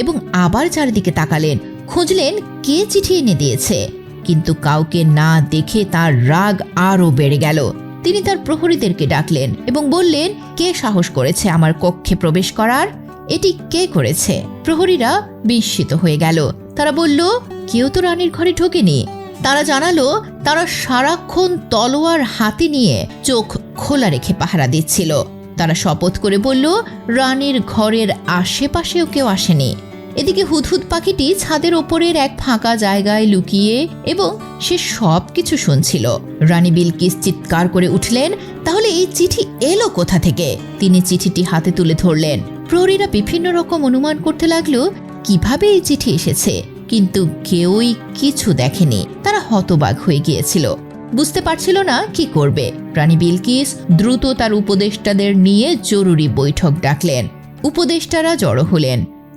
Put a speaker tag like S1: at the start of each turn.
S1: এবং আবার চারিদিকে তাকালেন। খুঁজলেন কে চিঠি এনে দিয়েছে। কিন্তু কাউকে না দেখে তার রাগ আরও বেড়ে গেল। তিনি তার প্রহরীদেরকে ডাকলেন এবং বললেন, কে সাহস করেছে আমার কক্ষে প্রবেশ করার? এটি কে করেছে? প্রহরীরা বিস্মিত হয়ে গেল। তারা বলল, কেউ তো রানীর ঘরে ঢোকেনি। তারা জানালো, তারা সারাক্ষণ তলোয়ার হাতে নিয়ে চোখ খোলা রেখে পাহারা দিচ্ছিল। তারা শপথ করে বলল, রানীর ঘরের আশেপাশেও কেউ আসেনি। এদিকে হুদহুদ পাখিটি ছাদের ওপরের এক ফাঁকা জায়গায় লুকিয়ে এবং সে সব কিছু শুনছিল। রানী বিলকিস চিৎকার করে উঠলেন, তাহলে এই চিঠি এলো কোথা থেকে? তিনি চিঠিটি হাতে তুলে ধরলেন। প্রহরীরা বিভিন্ন রকম অনুমান করতে লাগল, কীভাবে এই চিঠি এসেছে? কিন্তু কেউই কিছু দেখেনি। তারা হতবাক হয়ে গিয়েছিল। বুঝতে পারছিল না কি করবে। রানী বিলকিস দ্রুত তার উপদেষ্টাদের নিয়ে জরুরি বৈঠক ডাকলেন। উপদেষ্টারা জড়ো হলেন।